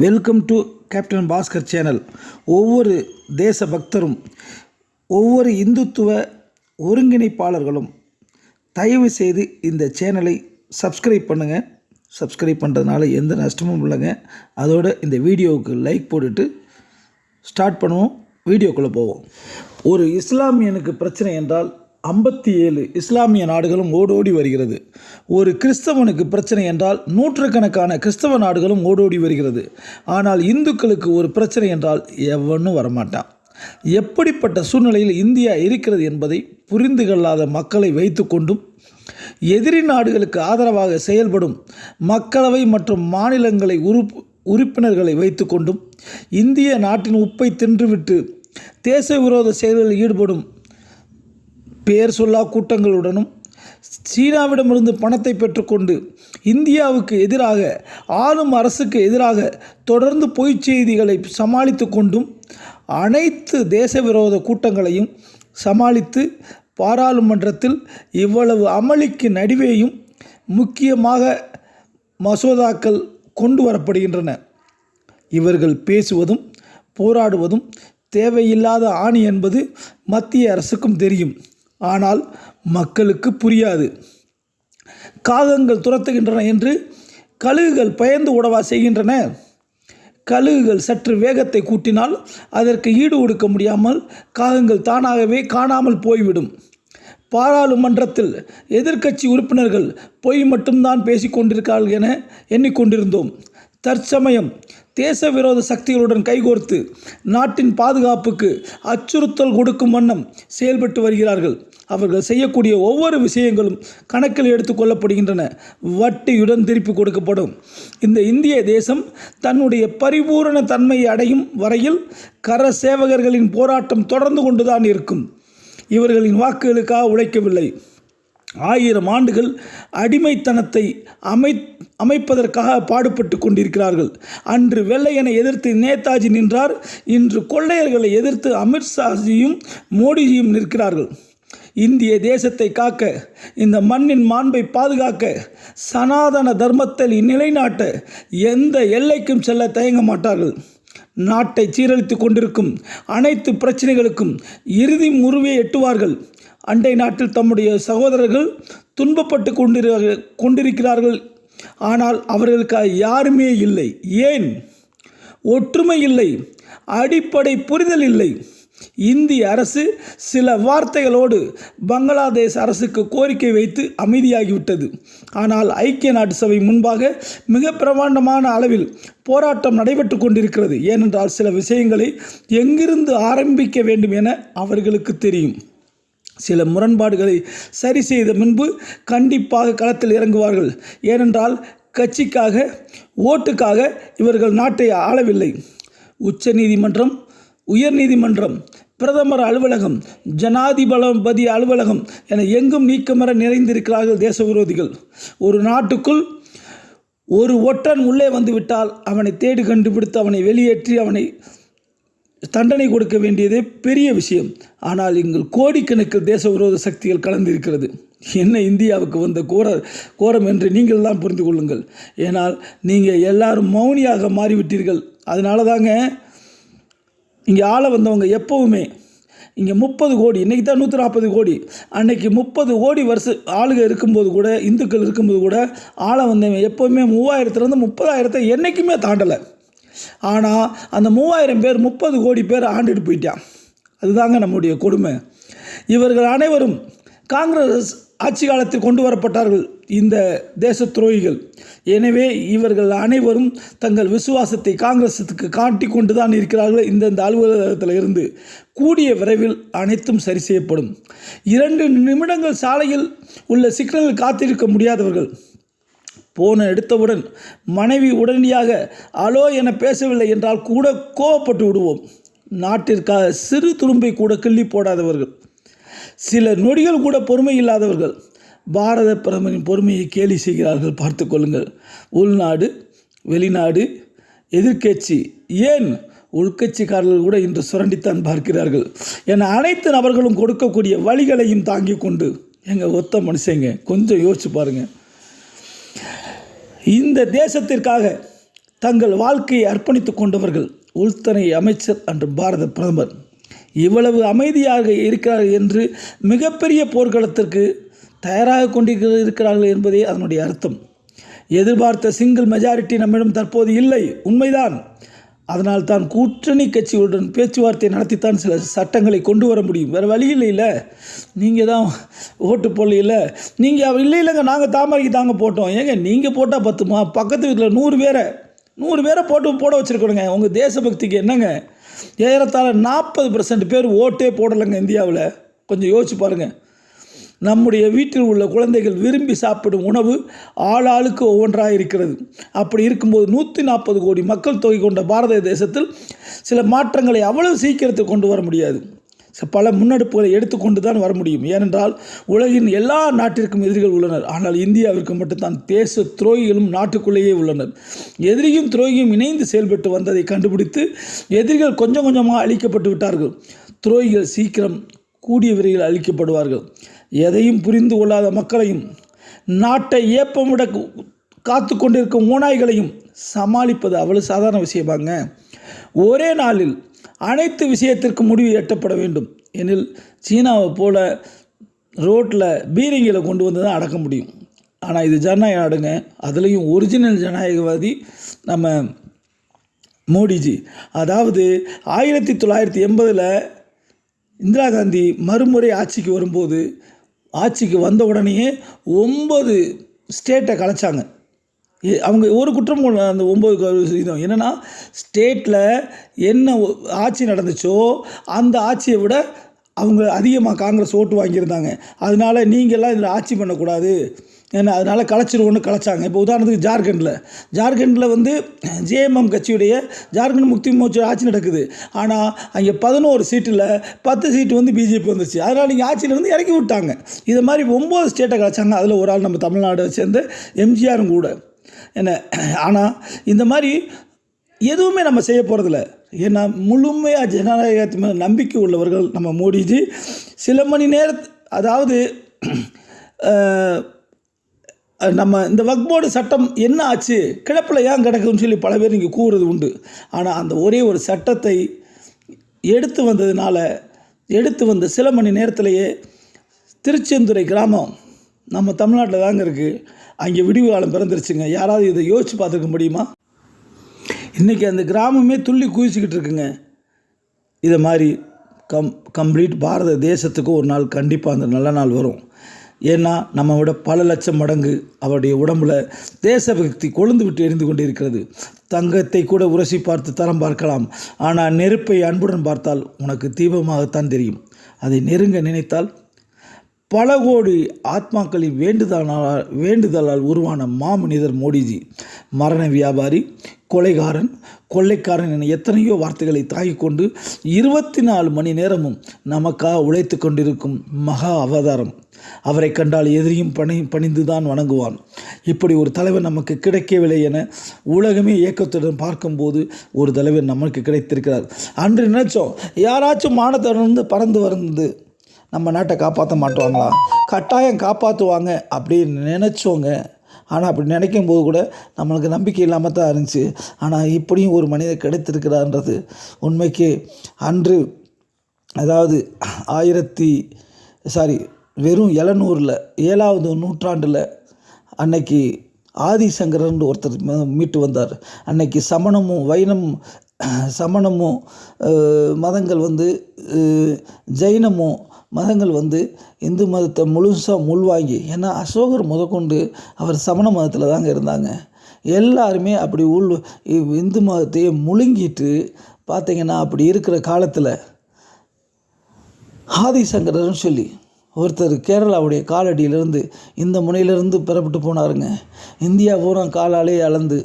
Welcome to captain Bhaskar channel ஒவ்வொரு தேச பக்தரும் ஒவ்வொரு இந்துத்துவ ஒருங்கிணைப்பாளர்களும் தயவு செய்து இந்த சேனலை சப்ஸ்கிரைப் பண்ணுங்கள் சப்ஸ்கிரைப் பண்ணுறதுனால எந்த நஷ்டமும் இல்லைங்க. அதோடு இந்த வீடியோவுக்கு லைக் போட்டுட்டு ஸ்டார்ட் பண்ணுவோம். வீடியோக்குள்ளே போவோம். ஒரு இஸ்லாமியனுக்கு பிரச்சனை என்றால் ஐம்பத்தி ஏழு இஸ்லாமிய நாடுகளும் ஓடோடி வருகிறது. ஒரு கிறிஸ்தவனுக்கு பிரச்சனை என்றால் நூற்றுக்கணக்கான கிறிஸ்தவ நாடுகளும் ஓடோடி வருகிறது. ஆனால் இந்துக்களுக்கு ஒரு பிரச்சனை என்றால் எவனும் வரமாட்டான். எப்படிப்பட்ட சூழ்நிலையில் இந்தியா இருக்கிறது என்பதை புரிந்து கொள்ளாத மக்களை வைத்துக்கொண்டும் எதிரி நாடுகளுக்கு ஆதரவாக செயல்படும் மக்களவை மற்றும் மாநிலங்களை உறுப்பு உறுப்பினர்களை வைத்துக்கொண்டும் இந்திய நாட்டின் உப்பை தின்றுவிட்டு தேச விரோத செயல்களில் ஈடுபடும் பெயர் சொல்லா கூட்டங்களுடனும் சீனாவிடமிருந்து பணத்தை பெற்றுக்கொண்டு இந்தியாவுக்கு எதிராக ஆளும் அரசுக்கு எதிராக தொடர்ந்து பொய்ச் செய்திகளை சமாளித்து கொண்டும் அனைத்து தேச விரோத கூட்டங்களையும் சமாளித்து பாராளுமன்றத்தில் இவ்வளவு அமளிக்கு நடுவேயும் முக்கியமாக மசோதாக்கள் கொண்டு வரப்படுகின்றன. இவர்கள் பேசுவதும் போராடுவதும் தேவையில்லாத ஆணி என்பது மத்திய அரசுக்கும் தெரியும். ஆனால் மக்களுக்கு புரியாது. காகங்கள் துரத்துகின்றன என்று கழுகுகள் பயந்து உடவா செய்கின்றன. கழுகுகள் சற்று வேகத்தை கூட்டினால் அதற்கு ஈடு கொடுக்க முடியாமல் காகங்கள் தானாகவே காணாமல் போய்விடும். பாராளுமன்றத்தில் எதிர்க்கட்சி உறுப்பினர்கள் பொய் மட்டும்தான் பேசிக்கொண்டிருக்கிறார்கள் என எண்ணிக்கொண்டிருந்தோம். தற்சமயம் தேச விரோத சக்திகளுடன் கைகோர்த்து நாட்டின் பாதுகாப்புக்கு அச்சுறுத்தல் கொடுக்கும் வண்ணம் செயல்பட்டு வருகிறார்கள். அவர்கள் செய்யக்கூடிய ஒவ்வொரு விஷயங்களும் கணக்கில் எடுத்துக்கொள்ளப்படுகின்றன வட்டியுடன் திருப்பி கொடுக்கப்படும். இந்த இந்திய தேசம் தன்னுடைய பரிபூரண தன்மையை அடையும் வரையில் கர சேவகர்களின் போராட்டம் தொடர்ந்து கொண்டுதான் இருக்கும். இவர்களின் வாக்குகளுக்காக உழைக்கவில்லை. ஆயிரம் ஆண்டுகள் அடிமைத்தனத்தை அமை அமைப்பதற்காக பாடுபட்டு கொண்டிருக்கிறார்கள். அன்று வெள்ளையனை எதிர்த்து நேதாஜி நின்றார். இன்று கொள்ளையர்களை எதிர்த்து அமித்ஷாஜியும் மோடிஜியும் நிற்கிறார்கள். இந்திய தேசத்தை காக்க இந்த மண்ணின் மாண்பை பாதுகாக்க சனாதன தர்மத்தை நிலைநாட்ட எந்த எல்லைக்கும் செல்ல தயங்க மாட்டார்கள். நாட்டை சீரழித்து கொண்டிருக்கும் அனைத்து பிரச்சனைகளுக்கும் இறுதி முறிவை எட்டுவார்கள். அண்டை நாட்டில் தம்முடைய சகோதரர்கள் துன்பப்பட்டு கொண்டிரு கொண்டிருக்கிறார்கள். ஆனால் அவர்களுக்கு யாருமே இல்லை. ஏன்? ஒற்றுமை இல்லை. அடிப்படை புரிதல் இல்லை. இந்திய அரசு சில வார்த்தைகளோடு பங்களாதேஷ் அரசுக்கு கோரிக்கை வைத்து அமைதியாகிவிட்டது. ஆனால் ஐக்கிய நாட்டு சபை முன்பாக மிக பிரமாண்டமான அளவில் போராட்டம் நடைபெற்று கொண்டிருக்கிறது. ஏனென்றால் சில விஷயங்களை எங்கிருந்து ஆரம்பிக்க வேண்டும் என அவர்களுக்கு தெரியும். சில முரண்பாடுகளை சரி செய்த முன்பு கண்டிப்பாக களத்தில் இறங்குவார்கள். ஏனென்றால் கட்சிக்காக ஓட்டுக்காக இவர்கள் நாட்டை ஆளவில்லை. உச்ச நீதிமன்றம் உயர்நீதிமன்றம் பிரதமர் அலுவலகம் ஜனாதிபதி அலுவலகம் என எங்கும் நீக்கமர நிறைந்திருக்கிறார்கள் தேச விரோதிகள். ஒரு நாட்டுக்குள் ஒரு ஒற்றன் உள்ளே வந்துவிட்டால் அவனை தேடி கண்டுபிடித்து அவனை வெளியேற்றி அவனை தண்டனை கொடுக்க வேண்டியதே பெரிய விஷயம். ஆனால் எங்கள் கோடிக்கணக்கில் தேச விரோத சக்திகள் கலந்திருக்கிறது. என்ன இந்தியாவுக்கு வந்த கோர கோரம் என்று நீங்கள் தான் புரிந்து கொள்ளுங்கள். ஏனால் நீங்கள் எல்லாரும் மௌனியாக மாறிவிட்டீர்கள். அதனால தாங்க இங்கே ஆள வந்தவங்க எப்போவுமே இங்கே முப்பது கோடி இன்றைக்கி தான் நூற்றி நாற்பது கோடி. அன்னைக்கு முப்பது கோடி வருஷ ஆளுக இருக்கும்போது கூட இந்துக்கள் இருக்கும்போது கூட ஆள வந்தவங்க எப்போவுமே மூவாயிரத்துலேருந்து முப்பதாயிரத்தை என்றைக்குமே தாண்டலை. ஆனால் அந்த மூவாயிரம் பேர் முப்பது கோடி பேர் ஆண்டுட்டு போயிட்டான். அதுதாங்க நம்முடைய கொடுமை. இவர்கள் அனைவரும் காங்கிரஸ் ஆட்சி காலத்தில் கொண்டு வரப்பட்டார்கள். இந்த தேச துரோகிகள் எனவே இவர்கள் அனைவரும் தங்கள் விசுவாசத்தை காங்கிரஸுக்கு காட்டி கொண்டு தான் இருக்கிறார்கள் இந்தந்த அலுவலகத்தில் இருந்து. கூடிய விரைவில் அனைத்தும் சரி செய்யப்படும். இரண்டு நிமிடங்கள் சாலையில் உள்ள சிக்னலில் காத்திருக்க முடியாதவர்கள். போன எடுத்தவுடன் மனைவி உடனடியாக அலோ என பேசவில்லை என்றால் கூட கோவப்பட்டு விடுவோம். நாட்டிற்காக சிறு துரும்பை கூட கிள்ளி போடாதவர்கள். சில நொடிகள் கூட பொறுமை இல்லாதவர்கள். பாரத பிரதமரின் பொறுமையை கேலி செய்கிறார்கள். பார்த்து கொள்ளுங்கள். உள்நாடு வெளிநாடு எதிர்க்கட்சி. ஏன் உள்கட்சிக்காரர்கள் கூட இன்று சுரண்டித்தான் பார்க்கிறார்கள்? என அனைத்து நபர்களும் கொடுக்கக்கூடிய வழிகளையும் தாங்கி கொண்டு எங்கள் ஒத்த மனுஷங்க கொஞ்சம் யோசிச்சு பாருங்கள் இந்த தேசத்திற்காக தங்கள் வாழ்க்கையை அர்ப்பணித்துக் கொண்டவர்கள் உள்துறை அமைச்சர் அன்று பாரத பிரதமர். இவ்வளவு அமைதியாக இருக்கிறார்கள் என்று மிகப்பெரிய போர்க்களத்திற்கு தயாராக கொண்டிருக்கிறார்கள் என்பதே அதனுடைய அர்த்தம். எதிர்பார்த்த சிங்கிள் மெஜாரிட்டி நம்மிடம் தற்போது இல்லை. உண்மைதான். அதனால் தான் கூட்டணி கட்சிகளுடன் பேச்சுவார்த்தை நடத்தித்தான் சில சட்டங்களை கொண்டு வர முடியும். வேறு வழி இல்லைல்ல நீங்கள் தான் ஓட்டு போடல நீங்கள் இல்லை இல்லைங்க. நாங்கள் தாமரைக்கு தாங்க போட்டோம். ஏங்க நீங்கள் போட்டால் பத்துமா? பக்கத்து வீட்டில் நூறு பேரை நூறு பேரை போட்டு போட வச்சுருக்கணுங்க. உங்கள் தேசபக்திக்கு என்னங்க? ஏறத்தாழ நாற்பது பர்சன்ட் பேர் ஓட்டே போடலைங்க இந்தியாவில். கொஞ்சம் யோசிச்சு பாருங்கள் நம்முடைய வீட்டில் உள்ள குழந்தைகள் விரும்பி சாப்பிடும் உணவு ஆளாளுக்கு ஒவ்வொன்றாக இருக்கிறது. அப்படி இருக்கும்போது நூற்றி நாற்பது கோடி மக்கள் தொகை கொண்ட பாரத தேசத்தில் சில மாற்றங்களை அவ்வளவு சீக்கிரத்தில் கொண்டு வர முடியாது. ச- பல முன்னெடுப்புகளை எடுத்துக்கொண்டு தான் வர முடியும். ஏனென்றால் உலகின் எல்லா நாட்டிற்கும் எதிரிகள் உள்ளனர். ஆனால் இந்தியாவிற்கு மட்டும்தான் தேச துரோகிகளும் நாட்டுக்குள்ளேயே உள்ளனர். எதிரியும் துரோகியும் இணைந்து செயல்பட்டு வந்ததை கண்டுபிடித்து எதிரிகள் கொஞ்சம் கொஞ்சமாக அழிக்கப்பட்டு விட்டார்கள். துரோகிகள் சீக்கிரம் கூடிய விரைவில் அழிக்கப்படுவார்கள். எதையும் புரிந்து கொள்ளாத மக்களையும் நாட்டை ஏப்பமிட காத்து கொண்டிருக்கும் ஓநாய்களையும் சமாளிப்பது அவ்வளவு சாதாரண விஷயமாங்க. ஒரே நாளில் அனைத்து விஷயத்திற்கும் முடிவு எட்டப்பட வேண்டும். எனில் சீனாவை போல ரோட்டில் பீரிங்கில் கொண்டு வந்து தான் அடக்க முடியும். ஆனால் இது ஜனநாயக நாடுங்க. அதுலேயும் ஒரிஜினல் ஜனநாயகவாதி நம்ம மோடிஜி. அதாவது ஆயிரத்தி தொள்ளாயிரத்தி எண்பதில் இந்திரா காந்தி மறுமுறை ஆட்சிக்கு வரும்போது ஆட்சிக்கு வந்த உடனேயே ஒம்பது ஸ்டேட்டை கலைச்சாங்க. எ- அவங்க ஒரு குற்றம் அந்த ஒம்பது இதுவும் என்னென்னா ஸ்டேட்டில் என்ன ஆட்சி நடந்துச்சோ அந்த ஆட்சியை விட அவங்க அதிகமாக காங்கிரஸ் ஓட்டு வாங்கியிருந்தாங்க. அதனால நீங்கள்லாம் இதில் ஆட்சி பண்ணக்கூடாது. ஏன்னா அதனால் கலைச்சிருவோன்னு கலைச்சாங்க. இப்போ உதாரணத்துக்கு ஜார்க்கண்டில். ஜார்க்கண்டில் வந்து ஜேஎம்எம் கட்சியுடைய ஜார்க்கண்ட் முக்தி மோர்ச்சா ஆட்சி நடக்குது. ஆனால் அங்கே பதினோரு சீட்டில் பத்து சீட்டு வந்து பிஜேபி வந்துச்சு அதனால் நீங்கள் ஆட்சியிலேருந்து இறக்கி விட்டாங்க. இது மாதிரி ஒம்பது ஸ்டேட்டை கலைச்சாங்க. அதில் ஒரு ஆள் நம்ம தமிழ்நாடு சேர்ந்த எம்ஜிஆரும் கூட. என்ன ஆனால் இந்த மாதிரி எதுவுமே நம்ம செய்ய போகிறதில்ல ஏன்னா முழுமையாக ஜனநாயகத்து மேலே நம்பிக்கை உள்ளவர்கள் நம்ம மோடிஜி. சில மணி நேர அதாவது நம்ம இந்த வக்ஃப் போர்டு சட்டம் என்ன ஆச்சு? கிடப்பில் ஏன் கிடக்குதுன்னு சொல்லி பல பேர் இங்கே கூறுறது உண்டு. ஆனால் அந்த ஒரே ஒரு சட்டத்தை எடுத்து வந்ததுனால எடுத்து வந்த சில மணி நேரத்திலேயே திருச்செந்துறை கிராமம் நம்ம தமிழ்நாட்டில் தாங்க இருக்குது அங்கே விடிவு காலம் பிறந்துருச்சுங்க. யாராவது இதை யோசித்து பார்த்துக்க முடியுமா? இன்றைக்கி அந்த கிராமமே துள்ளி குதிச்சுக்கிட்டு இருக்குங்க. இதை மாதிரி கம் கம்ப்ளீட் பாரத தேசத்துக்கு ஒரு நாள் கண்டிப்பாக அந்த நல்ல நாள் வரும். ஏன்னா நம்ம விட பல லட்சம் மடங்கு அவருடைய உடம்புல தேசபக்தி கொழுந்து விட்டு எரிந்து கொண்டு இருக்கிறது தங்கத்தை கூட உரசி பார்த்து தரம் பார்க்கலாம். ஆனால் நெருப்பை அன்புடன் பார்த்தால் உனக்கு தீபமாகத்தான் தெரியும். அதை நெருங்க நினைத்தால் பல கோடி ஆத்மாக்களின் வேண்டுதலால் வேண்டுதலால் உருவான மாமனிதர் மோடிஜி. மரண வியாபாரி கொலைகாரன் கொள்ளைக்காரன் என எத்தனையோ வார்த்தைகளை தாங்கிக் கொண்டு இருபத்தி நாலு மணி நேரமும் நமக்காக உழைத்து கொண்டிருக்கும் மகா அவதாரம். அவரை கண்டால் எதிரியும் பணி பணிந்துதான் வணங்குவான். இப்படி ஒரு தலைவர் நமக்கு கிடைக்கவில்லை என உலகமே ஏக்கத்துடன் பார்க்கும்போது ஒரு தலைவர் நமக்கு கிடைத்திருக்கிறார். அன்று நினைச்சோம் யாராச்சும் மானத்திலிருந்து பறந்து வந்து நம்ம நாட்டை காப்பாற்ற மாட்டுவாங்களா கட்டாயம் காப்பாற்றுவாங்க அப்படின்னு நினச்சோங்க. ஆனால் அப்படி நினைக்கும் போது கூட நம்மளுக்கு நம்பிக்கை இல்லாமல் தான் இருந்துச்சு. ஆனால் இப்படியும் ஒரு மனிதர் கிடைத்திருக்கிறான்றது உண்மைக்கு. அன்று அதாவது ஆயிரத்தி சாரி வெறும் எழுநூறில் ஏழாவது நூற்றாண்டில் அன்னைக்கு ஆதிசங்கரன் ஒருத்தர் ம- மீட்டு வந்தார். அன்னைக்கு சமணமும் வைணமும் சமணமும் மதங்கள் வந்து அஹ், ஜைனமும் மதங்கள் வந்து இந்து மதத்தை முழுசாக முள்வாங்கி ஏன்னா அசோகர் முதற்கொண்டு அவர் சமண மதத்தில் தாங்க இருந்தாங்க. எல்லாருமே அப்படி உள் இந்து மதத்தையே முழுங்கிட்டு பார்த்தீங்கன்னா அப்படி இருக்கிற காலத்தில் ஆதிசங்கரர்னு சொல்லி ஒருத்தர் கேரளாவுடைய காலடியிலிருந்து இந்த முனையிலிருந்து பெறப்பட்டு போனாருங்க. இந்தியா பூரா காலாலே அளந்து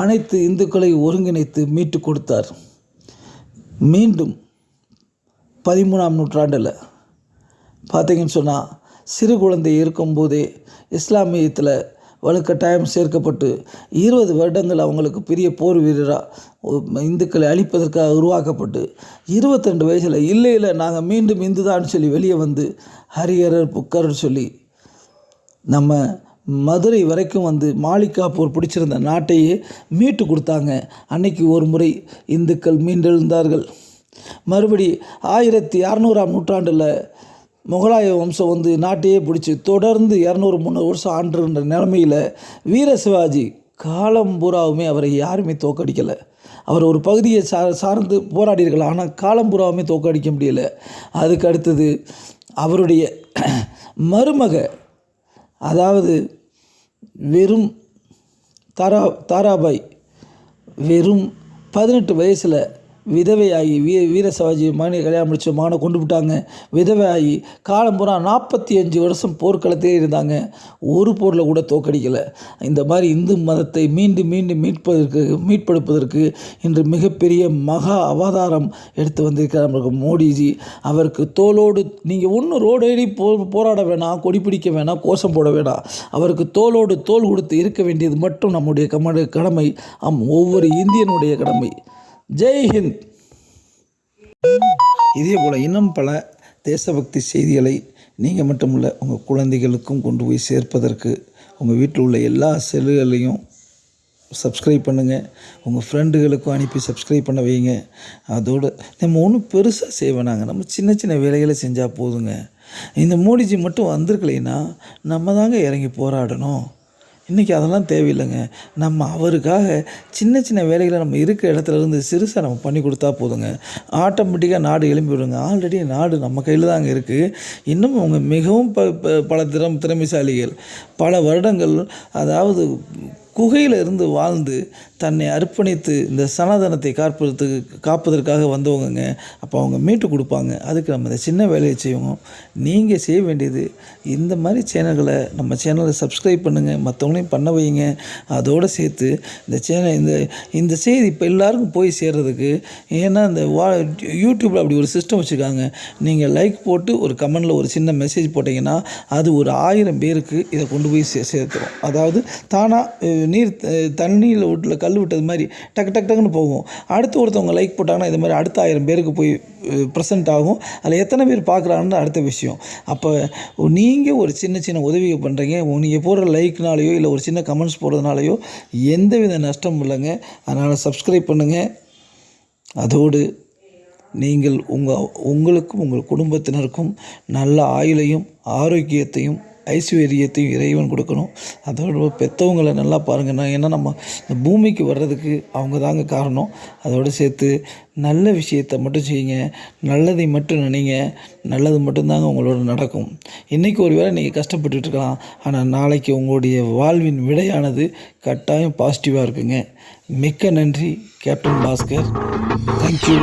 அனைத்து இந்துக்களை ஒருங்கிணைத்து மீட்டு கொடுத்தார். மீண்டும் பதிமூணாம் நூற்றாண்டில் பார்த்தீங்கன்னு சொன்னால் சிறு குழந்தை இருக்கும்போதே இஸ்லாமியத்தில் வலுக்கட்டாயம் சேர்க்கப்பட்டு இருபது வருடங்கள் அவங்களுக்கு பெரிய போர் வீரராக இந்துக்களை அழிப்பதற்காக உருவாக்கப்பட்டு இருபத்திரெண்டு வயசில் இல்லை இல்லை நாங்கள் மீண்டும் இந்து தான் சொல்லி வெளியே வந்து ஹரிஹரர் புக்கர்னு சொல்லி நம்ம மதுரை வரைக்கும் வந்து மாளிகாப்பூர் பிடிச்சிருந்த நாட்டையே மீட்டு கொடுத்தாங்க. அன்னைக்கு ஒரு முறை இந்துக்கள் மீண்டெழுந்தார்கள். மறுபடி ஆயிரத்தி அறநூறாம் நூற்றாண்டில் முகலாய வம்சம் வந்து நாட்டையே பிடிச்சி தொடர்ந்து இரநூறு முந்நூறு வருஷம் ஆண்டுன்ற நிலமையில் வீர சிவாஜி காலம் பூராவுமே அவரை யாருமே தோக்கடிக்கலை அவர் ஒரு பகுதியை சா சார்ந்து போராடியிருக்கலாம் ஆனால் காலம் பூராவுமே தோக்கடிக்க முடியல. அதுக்கு அடுத்தது அவருடைய மருமக அதாவது வெறும் தாரா தாராபாய் வெறும் பதினெட்டு வயசில் விதவையாகி வீ வீர சிவாஜி மகனை கல்யாணம் முடிச்சு மகனை கொண்டு விட்டாங்க. விதவையாகி காலம் பூரா நாற்பத்தி அஞ்சு வருஷம் போர்க்களத்திலே இருந்தாங்க. ஒரு போரில் கூட தோக்கடிக்கலை இந்த மாதிரி இந்து மதத்தை மீண்டும் மீண்டும் மீட்பதற்கு மீட்பெடுப்பதற்கு இன்று மிகப்பெரிய மகா அவதாரம் எடுத்து வந்திருக்கிறார் நம்மளுக்கு மோடிஜி. அவருக்கு தோளோடு நீங்கள் ஒன்றும் ரோடேறி போ போராட வேணாம் கொடி பிடிக்க வேணாம் கோஷம் போட வேணாம் அவருக்கு தோளோடு தோல் கொடுத்து இருக்க வேண்டியது மட்டும் நம்முடைய கம கடமை ஆம் ஒவ்வொரு இந்தியனுடைய கடமை. ஜெய் ஹிந்த். இதே போல் இன்னும் பல தேசபக்தி செய்திகளை நீங்கள் மட்டுமல்ல உங்கள் குழந்தைகளுக்கும் கொண்டு போய் சேர்ப்பதற்கு உங்கள் வீட்டில் உள்ள எல்லா செல்லுகளையும் சப்ஸ்கிரைப் பண்ணுங்கள் உங்கள் ஃப்ரெண்டுகளுக்கும் அனுப்பி சப்ஸ்கிரைப் பண்ண வைங்க. அதோடு நம்ம ஒன்றும் பெருசாக செய்வேனாங்க நம்ம சின்ன சின்ன வேலைகளை செஞ்சால் போதுங்க. இந்த மோடிஜி மட்டும் வந்திருக்கலைன்னா நம்ம தாங்க இறங்கி போராடணும். இன்றைக்கி அதெல்லாம் தேவையில்லைங்க. நம்ம அவருக்காக சின்ன சின்ன வேலைகளை நம்ம இருக்கிற இடத்துல இருந்து சிறுசாக நம்ம பண்ணி கொடுத்தா போதுங்க. ஆட்டோமேட்டிக்காக நாடு எழும்பி விடுங்க. ஆல்ரெடி நாடு நம்ம கையில் தாங்க இருக்குது இன்னும் அவங்க மிகவும் ப ப- பல திறம் திறமைசாலிகள். பல வருடங்கள் அதாவது குகையில் இருந்து வாழ்ந்து தன்னை அர்ப்பணித்து இந்த சனாதனத்தை காப்பதற்கு காப்பதற்காக வந்தவங்கங்க அப்போ அவங்க மீட்டு கொடுப்பாங்க. அதுக்கு நம்ம இந்த சின்ன வேலையை செய்வோம். நீங்கள் செய்ய வேண்டியது இந்த மாதிரி சேனல்களை நம்ம சேனலை சப்ஸ்கிரைப் பண்ணுங்கள் மற்றவங்களையும் பண்ண வைங்க. அதோடு சேர்த்து இந்த சேனல் இந்த இந்த செய்தி இப்போ எல்லாருக்கும் போய் சேர்கிறதுக்கு ஏன்னா இந்த வா யூடியூப்பில் அப்படி ஒரு சிஸ்டம் வச்சுருக்காங்க. நீங்கள் லைக் போட்டு ஒரு கமெண்டில் ஒரு சின்ன மெசேஜ் போட்டிங்கன்னா அது ஒரு ஆயிரம் பேருக்கு இதை கொண்டு போய் சே சேர்த்துரும். அதாவது தானாக நீர் தண்ணியில் விட்டுல கல் விட்டது மாதிரி டக்கு டக்கு டக்குன்னு போகும். அடுத்து ஒருத்தவங்க லைக் போட்டாங்கன்னா இது மாதிரி அடுத்த ஆயிரம் பேருக்கு போய் ப்ரெசென்ட் ஆகும். அதில் எத்தனை பேர் பார்க்குறாங்கன்னு அடுத்த விஷயம். அப்போ நீங்கள் ஒரு சின்ன சின்ன உதவியை பண்ணுறீங்க நீங்கள் போடுற லைக்னாலேயோ இல்லை ஒரு சின்ன கமெண்ட்ஸ் போடுறதுனாலையோ எந்த வித நஷ்டமும் இல்லைங்க. அதனால் சப்ஸ்கிரைப் பண்ணுங்கள் அதோடு நீங்கள் உங்கள் உங்களுக்கும் உங்கள் குடும்பத்தினருக்கும் நல்ல ஆயுளையும் ஆரோக்கியத்தையும் ஐஸ்வர்யத்தையும் இறைவன் கொடுக்கணும். அதோட பெற்றவங்களை நல்லா பாருங்கள் நான் ஏன்னா நம்ம இந்த பூமிக்கு வர்றதுக்கு அவங்க தாங்க காரணம். அதோடு சேர்த்து நல்ல விஷயத்தை மட்டும் செய்யுங்க. நல்லதை மட்டும் நினைங்க. நல்லது மட்டும்தாங்க உங்களோட நடக்கும். இன்றைக்கி ஒரு வேளை நீங்கள் கஷ்டப்பட்டுட்டு இருக்கலாம். ஆனால் நாளைக்கு உங்களுடைய வாழ்வின் விடையானது கட்டாயம் பாசிட்டிவாக இருக்குங்க. மிக்க நன்றி கேப்டன் பாஸ்கர் தேங்க்யூ